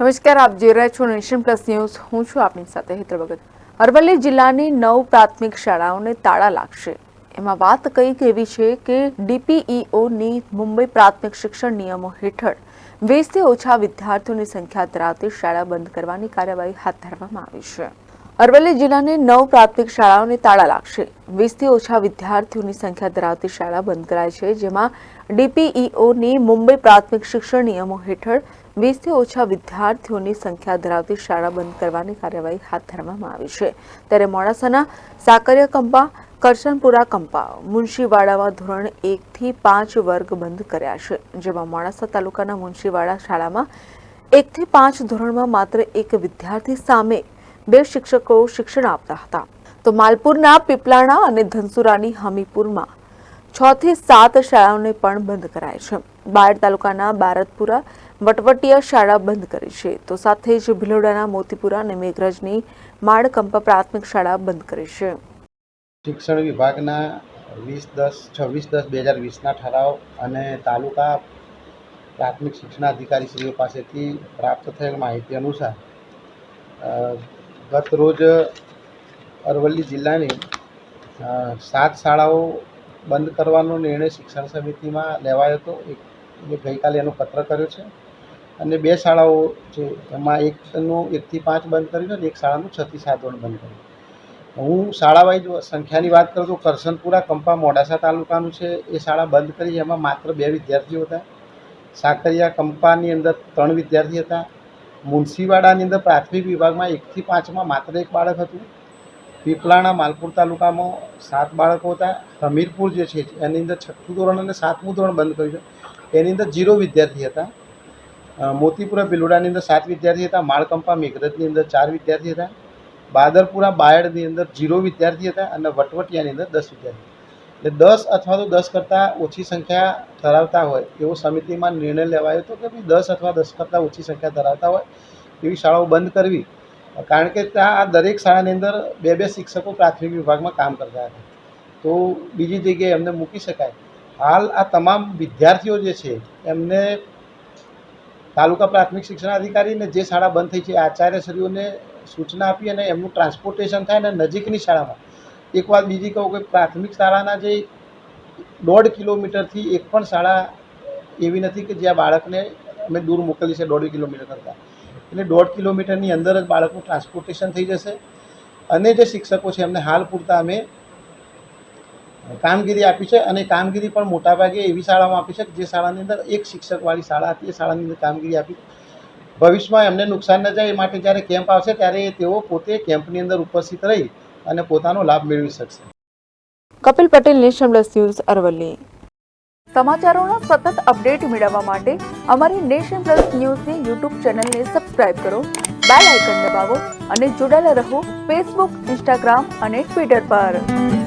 નમસ્કાર, આપ જોઈ રહ્યા છો નેશન પ્લસ ન્યૂઝ. હું છું આપની સાથે હેતર અરવલ્લી જિલ્લાની નવ પ્રાથમિક શાળાઓને તાળા લાગશે. એમાં વાત કંઈક એવી છે કે ડીપીઈઓની મુંબઈ પ્રાથમિક શિક્ષણ નિયમો હેઠળ વીસથી ઓછા વિદ્યાર્થીઓની સંખ્યા ધરાવતી શાળા બંધ કરવાની કાર્યવાહી હાથ ધરવામાં આવી છે. અરવલ્લી જિલ્લાની નવ પ્રાથમિક શાળાઓને તાળા લાગશે. વીસથી ઓછા વિદ્યાર્થીઓની સંખ્યા ધરાવતી શાળા બંધ કરાઈ છે, જેમાં ડીપીઈઓની મુંબઈ પ્રાથમિક શિક્ષણ નિયમો હેઠળ વીસથી ઓછા વિદ્યાર્થીઓની સંખ્યા ધરાવતી શાળા બંધ કરવાની કાર્યવાહી હાથ ધરવામાં આવી છે. ત્યારે મોડાસાના સાકરિયા કંપા, કરશનપુરા કંપા, મુનશીવાડામાં ધોરણ એકથી પાંચ વર્ગ બંધ કર્યા છે, જેમાં મોડાસા તાલુકાના મુનશીવાડા શાળામાં એકથી પાંચ ધોરણમાં માત્ર એક વિદ્યાર્થી સામે બે શિક્ષકો શિક્ષણ આપતા હતા. તો માલપુરના પીપલાણા અને ધનસુરાની હમીપુરમાં છ થી સાત શાળાઓને પણ બંધ કરાય છે. બાયડ તાલુકાના બારતપુરા વટવટિયા શાળા બંધ કરી છે. તો સાથે જ ભિલોડાના મોતીપુરા અને મેઘરજની માળકંપા પ્રાથમિક શાળા બંધ કરી છે. શિક્ષણ વિભાગના વીસ દસ છવ્વીસ દસ બે હજાર વીસના ઠરાવ અને તાલુકા પ્રાથમિક શિક્ષણાધિકારીશ્રીઓ પાસેથી પ્રાપ્ત થયેલ માહિતી અનુસાર ગત રોજ અરવલ્લી જિલ્લાની સાત શાળાઓ બંધ કરવાનો નિર્ણય શિક્ષણ સમિતિમાં લેવાયો હતો. એક ગઈકાલે એનો પત્ર કર્યો છે. અને બે શાળાઓ છે. એમાં એકનું એકથી પાંચ બંધ કર્યું અને એક શાળાનું છથી સાત ધોરણ બંધ કર્યું. હું શાળા સંખ્યાની વાત કરું તો કરસનપુરા કંપા મોડાસા તાલુકાનું છે. એ શાળા બંધ કરી એમાં માત્ર બે વિદ્યાર્થીઓ હતા. સાકરિયા કંપાની અંદર ત્રણ વિદ્યાર્થી હતા. મુનશીવાડાની અંદર પ્રાથમિક વિભાગમાં એકથી પાંચમાં માત્ર એક બાળક હતું. પીપલાણા માલપુર તાલુકામાં સાત બાળકો હતા. હમીરપુર જે છે એની અંદર છઠ્ઠું ધોરણ અને સાતમું ધોરણ બંધ કર્યું છે. એની અંદર જીરો વિદ્યાર્થી હતા. મોતીપુરા બિલોડાની અંદર સાત વિદ્યાર્થી હતા, માળકંપા મેઘરજની અંદર ચાર વિદ્યાર્થી હતા, બાદરપુરા બાયડની અંદર જીરો વિદ્યાર્થી હતા અને વટવટિયાની અંદર દસ વિદ્યાર્થી એટલે દસ અથવા તો દસ કરતાં ઓછી સંખ્યા ધરાવતા હોય એવો સમિતિમાં નિર્ણય લેવાયો હતો કે ભાઈ દસ અથવા દસ કરતાં ઓછી સંખ્યા ધરાવતા હોય એવી શાળાઓ બંધ કરવી. કારણ કે ત્યાં આ દરેક શાળાની અંદર બે બે શિક્ષકો પ્રાથમિક વિભાગમાં કામ કરતા હતા. તો બીજી જગ્યાએ એમને મૂકી શકાય. હાલ આ તમામ વિદ્યાર્થીઓ જે છે એમને તાલુકા પ્રાથમિક શિક્ષણાધિકારીને જે શાળા બંધ થઈ છે આચાર્યશ્રીઓને સૂચના આપી અને એમનું ટ્રાન્સપોર્ટેશન થાય અને નજીકની શાળામાં. એક વાત બીજી કહું કે પ્રાથમિક શાળાના જે દોઢ કિલોમીટરથી એક પણ શાળા એવી નથી કે જ્યાં બાળકને અમે દૂર મોકલી છે દોઢ કિલોમીટર કરતાં. એટલે દોઢ કિલોમીટરની અંદર જ બાળકનું ટ્રાન્સપોર્ટેશન થઈ જશે. અને જે શિક્ષકો છે, એમને હાલ પૂરતા અમે કામગીરી આપી છે અને કામગીરી પણ મોટાભાગે એવી શાળામાં આપી છે કે જે શાળાની અંદર એક શિક્ષકવાળી શાળા હતી એ શાળાની અંદર કામગીરી આપી. ભવિષ્યમાં એમને નુકસાન ન જાય એ માટે જ્યારે કેમ્પ આવશે ત્યારે તેઓ પોતે કેમ્પની અંદર ઉપસ્થિત રહી અને પોતાનો લાભ મેળવી શકશે. Kapil Patel Nation Plus News Aravalli. સમાચારોના સતત અપડેટ મેળવવા માટે અમારી નેશન પ્લસ ન્યૂઝની યુટ્યુબ ચેનલને સબસ્ક્રાઇબ કરો બેલ આઇકન દબાવો અને જોડાયેલા રહો ફેસબુક ઇન્સ્ટાગ્રામ અને ટ્વિટર પર.